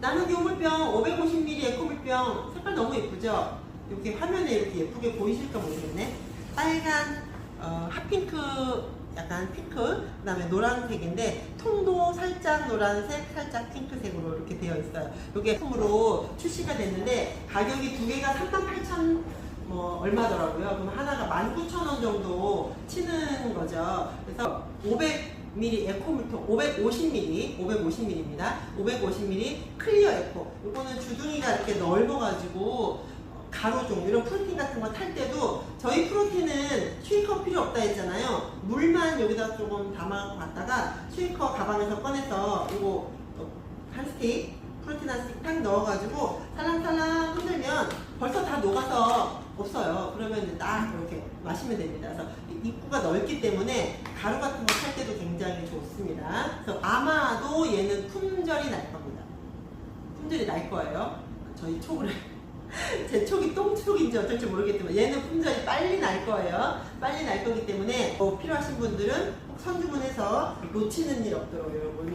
나누기 오물병 550ml 에코물병 색깔 너무 예쁘죠? 이렇게 화면에 이렇게 예쁘게 보이실까 모르겠네. 빨간 어, 핫핑크 약간 핑크 그 다음에 노란색인데 통도 살짝 노란색 살짝 핑크색으로 이렇게 되어 있어요. 이게 품으로 출시가 됐는데 가격이 두 개가 38,000 뭐 얼마더라고요. 그럼 하나가 19,000원 정도 치는 거죠. 그래서 500ml 에코 물통 550ml 550ml입니다. 550ml 클리어 에코. 이거는 주둥이가 이렇게 넓어가지고 가로종 이런 프로틴 같은 거 탈 때도 저희 프로틴은 쉐이커 필요 없다 했잖아요. 물만 여기다 조금 담아 봤다가 쉐이커 가방에서 꺼내서 이거 한 스틱 프로틴 한 스틱 딱 넣어가지고 살랑살랑 흔들면 벌써 다 녹아서 없어요. 그러면 딱 이렇게 마시면 됩니다. 그래서 입구가 넓기 때문에 가루 같은 거 탈 때도 굉장히 좋습니다. 아마도 얘는 품절이 날 겁니다. 품절이 날 거예요. 저희 촉을 제 촉이 똥촉인지 어쩔지 모르겠지만 얘는 품절이 빨리 날 거예요. 빨리 날 거기 때문에 뭐 필요하신 분들은 꼭 선주문해서 놓치는 일 없도록 여러분.